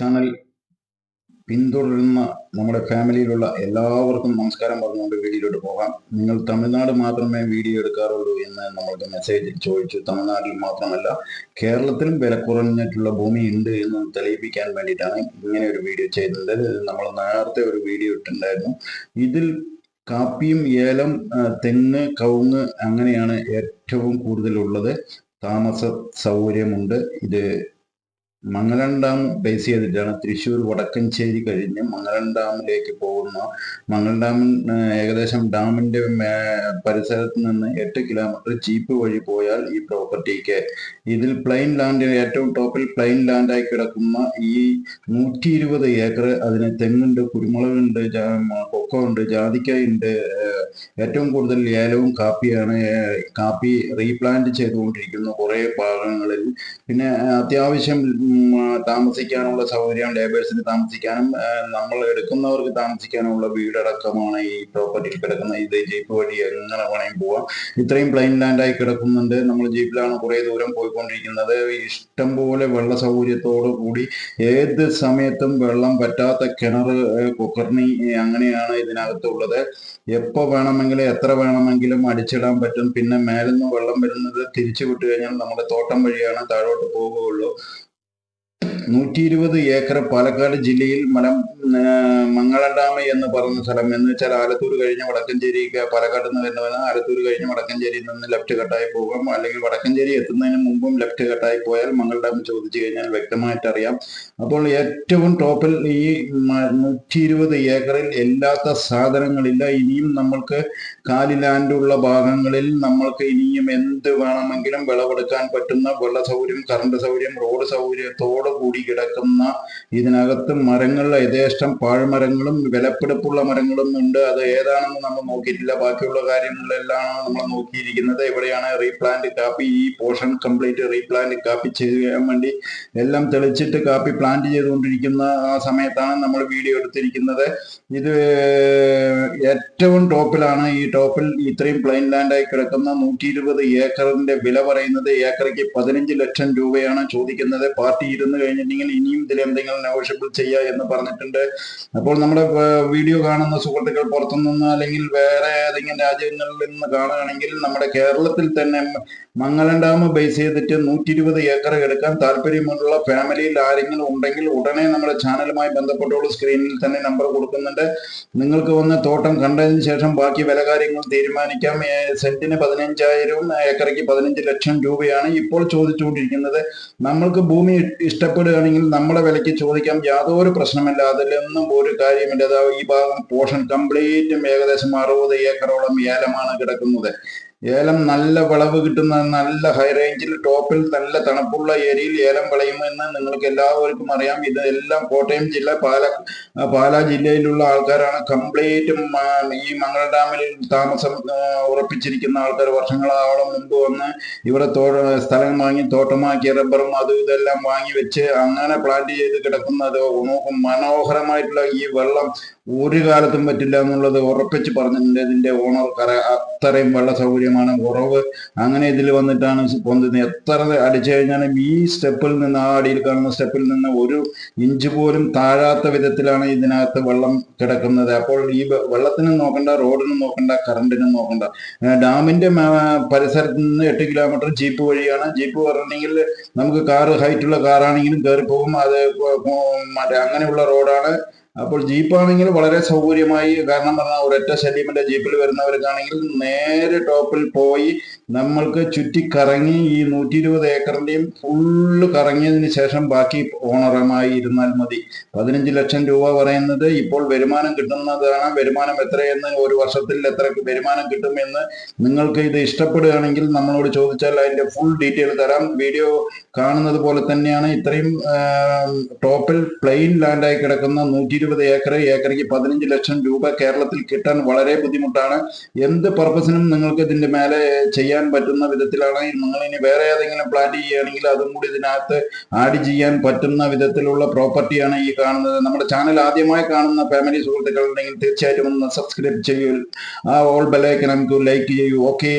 Channel പിന്തുടരുന്ന നമ്മുടെ ഫാമിലിയിലുള്ള എല്ലാവർക്കും നമസ്കാരം പറഞ്ഞുകൊണ്ട് വീഡിയോയിലോട്ട് പോകാം. നിങ്ങൾ തമിഴ്നാട് മാത്രമേ വീഡിയോ എടുക്കാറുള്ളൂ എന്ന് നമ്മൾക്ക് മെസ്സേജിൽ ചോദിച്ചു. തമിഴ്നാട്ടിൽ മാത്രമല്ല കേരളത്തിലും വില കുറഞ്ഞിട്ടുള്ള ഭൂമി ഉണ്ട് എന്ന് തെളിയിപ്പിക്കാൻ വേണ്ടിയിട്ടാണ് ഇങ്ങനെ ഒരു വീഡിയോ ചെയ്യുന്നത് നമ്മൾ നേരത്തെ ഒരു വീഡിയോ ഇട്ടിട്ടുണ്ടായിരുന്നു. ഇതിൽ കാപ്പിയും ഏലം തെങ്ങ് കവുങ്ങ് അങ്ങനെയാണ് ഏറ്റവും കൂടുതലുള്ളത്. താമസ സൗകര്യമുണ്ട്. ഇത് മംഗലം ഡാം ബേസ് ചെയ്തിട്ടാണ് തൃശ്ശൂർ വടക്കഞ്ചേരി കഴിഞ്ഞ് മംഗലം ഡാമിലേക്ക് പോകുന്ന മംഗലം ഡാം ഏകദേശം ഡാമിന്റെ പരിസരത്ത് നിന്ന് എട്ട് കിലോമീറ്റർ ജീപ്പ് വഴി പോയാൽ ഈ പ്രോപ്പർട്ടിക്ക് ഇതിൽ പ്ലെയിൻ ലാൻഡ് ഏറ്റവും ടോപ്പിൽ പ്ലെയിൻ ലാൻഡായി കിടക്കുന്ന ഈ നൂറ്റി ഇരുപത് ഏക്കർ അതിന് തെങ്ങുണ്ട് കുരുമുളകുണ്ട് കൊക്കമുണ്ട് കൊക്കോ ഉണ്ട് ജാതിക്ക ഉണ്ട് ഏറ്റവും കൂടുതൽ ഏലവും കാപ്പിയാണ് കാപ്പി റീപ്ലാന്റ് ചെയ്തുകൊണ്ടിരിക്കുന്നു കുറേ ഭാഗങ്ങളിൽ. പിന്നെ അത്യാവശ്യം താമസിക്കാനുള്ള സൗകര്യം ലേബേഴ്സിന് താമസിക്കാനും നമ്മൾ എടുക്കുന്നവർക്ക് താമസിക്കാനുള്ള വീടടക്കമാണ് ഈ പ്രോപ്പർട്ടിയിൽ കിടക്കുന്ന ഇത് ജീപ്പ് വഴി എങ്ങനെ വേണമെങ്കിൽ പോവാം. ഇത്രയും പ്ലെയിൻ ലാൻഡായി കിടക്കുന്നുണ്ട്. നമ്മൾ ജീപ്പിലാണ് കുറേ ദൂരം പോയിക്കൊണ്ടിരിക്കുന്നത്. ഇഷ്ടംപോലെ വെള്ള സൗകര്യത്തോടു കൂടി ഏത് സമയത്തും വെള്ളം പറ്റാത്ത കിണർ കുക്കർണി അങ്ങനെയാണ് ഇതിനകത്തുള്ളത്. എപ്പോ വേണമെങ്കിലും എത്ര വേണമെങ്കിലും അടിച്ചിടാൻ പറ്റും. പിന്നെ മേലിന്ന് വെള്ളം വരുന്നത് തിരിച്ചു വിട്ടു കഴിഞ്ഞാൽ നമ്മുടെ തോട്ടം വഴിയാണ് താഴോട്ട് പോവുകയുള്ളൂ നൂറ്റി ഇരുപത് ഏക്കർ പാലക്കാട് ജില്ലയിൽ മലം മംഗളഡാമ എന്ന് പറഞ്ഞ സ്ഥലം. എന്ന് വെച്ചാൽ ആലത്തൂർ കഴിഞ്ഞ് വടക്കഞ്ചേരി പാലക്കാട് നിന്ന് വരുന്നവന് ആലത്തൂർ കഴിഞ്ഞ് വടക്കഞ്ചേരിയിൽ നിന്ന് ലെഫ്റ്റ് കട്ടായി പോകാം. അല്ലെങ്കിൽ വടക്കഞ്ചേരി എത്തുന്നതിന് മുമ്പും ലെഫ്റ്റ് കട്ടായി പോയാൽ മംഗള ഡാം ചോദിച്ചു കഴിഞ്ഞാൽ വ്യക്തമായിട്ട് അറിയാം. അപ്പോൾ ഏറ്റവും ടോപ്പിൽ ഈ നൂറ്റി ഇരുപത് ഏക്കറിൽ എല്ലാത്ത സാധനങ്ങളില്ല. ഇനിയും നമ്മൾക്ക് കാലി ലാൻഡുള്ള ഭാഗങ്ങളിൽ നമ്മൾക്ക് ഇനിയും എന്ത് വേണമെങ്കിലും വിളവെടുക്കാൻ പറ്റുന്ന വെള്ള സൗകര്യം കറണ്ട് സൗകര്യം റോഡ് സൗകര്യത്തോടു കൂടി കിടക്കുന്ന ഇതിനകത്ത് മരങ്ങൾ യഥേഷ്ടം പാഴ്മരങ്ങളും വിലപ്പെടുപ്പുള്ള മരങ്ങളും ഉണ്ട്. അത് ഏതാണെന്ന് നമ്മൾ നോക്കിയിട്ടില്ല. ബാക്കിയുള്ള കാര്യങ്ങളെല്ലാം നമ്മൾ നോക്കിയിരിക്കുന്നത് ഇവിടെയാണ് റീപ്ലാന്റ് കാപ്പി ഈ പോർഷൻ കംപ്ലീറ്റ് റീപ്ലാന്റ് കാപ്പി ചെയ്യാൻ വേണ്ടി എല്ലാം തെളിച്ചിട്ട് കാപ്പി പ്ലാന്റ് ചെയ്തുകൊണ്ടിരിക്കുന്ന ആ സമയത്താണ് നമ്മൾ വീഡിയോ എടുത്തിരിക്കുന്നത്. ഇത് ഏറ്റവും ടോപ്പിലാണ്. ഈ ടോപ്പിൽ ഇത്രയും പ്ലെയിൻ ലാൻഡായി കിടക്കുന്ന നൂറ്റി ഇരുപത് ഏക്കറിന്റെ വില പറയുന്നത് ഏക്കറയ്ക്ക് പതിനഞ്ച് ലക്ഷം രൂപയാണ് ചോദിക്കുന്നത്. പാർട്ടി ഇരുന്ന് കഴിഞ്ഞിട്ടുണ്ടെങ്കിൽ ഇനിയും ഇതിൽ എന്തെങ്കിലും നെഗോഷ്യബിൾ ചെയ്യുക എന്ന് പറഞ്ഞിട്ടുണ്ട്. അപ്പോൾ നമ്മുടെ വീഡിയോ കാണുന്ന സുഹൃത്തുക്കൾ പുറത്തുനിന്ന് അല്ലെങ്കിൽ വേറെ ഏതെങ്കിലും രാജ്യങ്ങളിൽ നിന്ന് കാണുകയാണെങ്കിൽ നമ്മുടെ കേരളത്തിൽ തന്നെ മംഗലം ഡാം ബേസ് ചെയ്തിട്ട് നൂറ്റി ഇരുപത് ഏക്കർ എടുക്കാൻ താല്പര്യമുള്ള ഫാമിലിയിൽ ആരെങ്കിലും ഉണ്ടെങ്കിൽ ഉടനെ നമ്മുടെ ചാനലുമായി ബന്ധപ്പെട്ടോളൂ. സ്ക്രീനിൽ തന്നെ നമ്പർ കൊടുക്കുന്നുണ്ട്. നിങ്ങൾക്ക് വന്ന് തോട്ടം കണ്ടതിന് ശേഷം ബാക്കി വില കാര്യങ്ങൾ തീരുമാനിക്കാം. സെന്റിന് പതിനഞ്ചായിരവും ഏക്കറയ്ക്ക് പതിനഞ്ച് ലക്ഷം രൂപയാണ് ഇപ്പോൾ ചോദിച്ചുകൊണ്ടിരിക്കുന്നത്. നമ്മൾക്ക് ഭൂമി ഇഷ്ടപ്പെടുകയാണെങ്കിൽ നമ്മളെ വിലയ്ക്ക് ചോദിക്കാം. യാതൊരു പ്രശ്നമില്ല. അതിലൊന്നും ഒരു കാര്യമില്ല. ഈ ഭാഗം പോർഷൻ കംപ്ലീറ്റും ഏകദേശം അറുപത് ഏക്കറോളം ഏലമാണ് കിടക്കുന്നത്. ഏലം നല്ല വിളവ് കിട്ടുന്ന നല്ല ഹൈ റേഞ്ചിൽ ടോപ്പിൽ നല്ല തണുപ്പുള്ള ഏരിയയിൽ ഏലം വിളയുമെന്ന് നിങ്ങൾക്ക് എല്ലാവർക്കും അറിയാം. ഇത് എല്ലാം കോട്ടയം ജില്ല പാല പാലാ ജില്ലയിലുള്ള ആൾക്കാരാണ്. കംപ്ലീറ്റ് ഈ മംഗള ഡാമിൽ താമസം ഉറപ്പിച്ചിരിക്കുന്ന ആൾക്കാർ വർഷങ്ങളോളം മുമ്പ് വന്ന് ഇവിടെ സ്ഥലം വാങ്ങി തോട്ടമാക്കി റബ്ബറും അതും ഇതെല്ലാം വാങ്ങി വെച്ച് അങ്ങനെ പ്ലാന്റ് ചെയ്ത് കിടക്കുന്നത് മനോഹരമായിട്ടുള്ള ഈ വെള്ളം ഒരു കാലത്തും പറ്റില്ല എന്നുള്ളത് ഉറപ്പിച്ച് പറഞ്ഞിട്ടുണ്ട് ഇതിന്റെ ഓണർ കറ അത്രയും വെള്ള സൗകര്യമാണ് കുറവ്. അങ്ങനെ ഇതിൽ വന്നിട്ടാണ് പൊന്തുന്നത്. എത്ര അടിച്ചു കഴിഞ്ഞാലും ഈ സ്റ്റെപ്പിൽ നിന്ന് ആ അടിയിൽ കാണുന്ന സ്റ്റെപ്പിൽ നിന്ന് ഒരു ഇഞ്ച് പോലും താഴാത്ത വിധത്തിലാണ് ഇതിനകത്ത് വെള്ളം കിടക്കുന്നത്. അപ്പോൾ ഈ വെള്ളത്തിനും നോക്കണ്ട റോഡിനും നോക്കണ്ട കറണ്ടിനും നോക്കണ്ട. ഡാമിന്റെ പരിസരത്ത് നിന്ന് എട്ട് കിലോമീറ്റർ ജീപ്പ് വഴിയാണ്. ജീപ്പ് പറഞ്ഞെങ്കിൽ നമുക്ക് കാറ് ഹൈറ്റുള്ള കാറാണെങ്കിലും കയറി പോകും അത് മറ്റേ അങ്ങനെയുള്ള റോഡാണ് അപ്പോൾ ജീപ്പാണെങ്കിൽ വളരെ സൗകര്യമായി. കാരണം പറഞ്ഞാൽ ഒരൊറ്റ ശല്യമില്ല ജീപ്പിൽ വരുന്നവർക്കാണെങ്കിൽ നേരെ ടോപ്പിൽ പോയി നമ്മൾക്ക് ചുറ്റിക്കറങ്ങി ഈ നൂറ്റി ഇരുപത് ഏക്കറിന്റെയും ഫുള്ള് കറങ്ങിയതിന് ശേഷം ബാക്കി ഓണറുമായി ഇരുന്നാൽ മതി. പതിനഞ്ച് ലക്ഷം രൂപ പറയുന്നത് ഇപ്പോൾ വരുമാനം കിട്ടുന്നതാണ്. വരുമാനം എത്രയെന്ന് ഒരു വർഷത്തിൽ എത്ര വരുമാനം കിട്ടുമെന്ന് നിങ്ങൾക്ക് ഇത് ഇഷ്ടപ്പെടുകയാണെങ്കിൽ നമ്മളോട് ചോദിച്ചാൽ അതിന്റെ ഫുൾ ഡീറ്റെയിൽ തരാം. വീഡിയോ കാണുന്നത് പോലെ തന്നെയാണ് ഇത്രയും ടോപ്പിൽ പ്ലെയിൻ ലാൻഡായി കിടക്കുന്ന നൂറ്റി ഇരുപത് ഏക്കർ ഏക്കറിക്ക് പതിനഞ്ച് ലക്ഷം രൂപ കേരളത്തിൽ കിട്ടാൻ വളരെ ബുദ്ധിമുട്ടാണ്. എന്ത് പർപ്പസിനും നിങ്ങൾക്ക് ഇതിന്റെ മേലെ ചെയ്യാൻ പറ്റുന്ന വിധത്തിലാണ്. നിങ്ങൾ ഇനി വേറെ ഏതെങ്കിലും പ്ലാന്റ് ചെയ്യുകയാണെങ്കിൽ അതും കൂടി ഇതിനകത്ത് ആഡ് ചെയ്യാൻ പറ്റുന്ന വിധത്തിലുള്ള പ്രോപ്പർട്ടിയാണ് ഈ കാണുന്നത്. നമ്മുടെ ചാനൽ ആദ്യമായി കാണുന്ന ഫാമിലി സുഹൃത്തുക്കൾ ഉണ്ടെങ്കിൽ തീർച്ചയായിട്ടും ഒന്ന് സബ്സ്ക്രൈബ് ചെയ്യൂ. ആ ഓൾ ബെലൈക്കൻ നമുക്ക് ലൈക്ക് ചെയ്യൂ. ഓക്കെ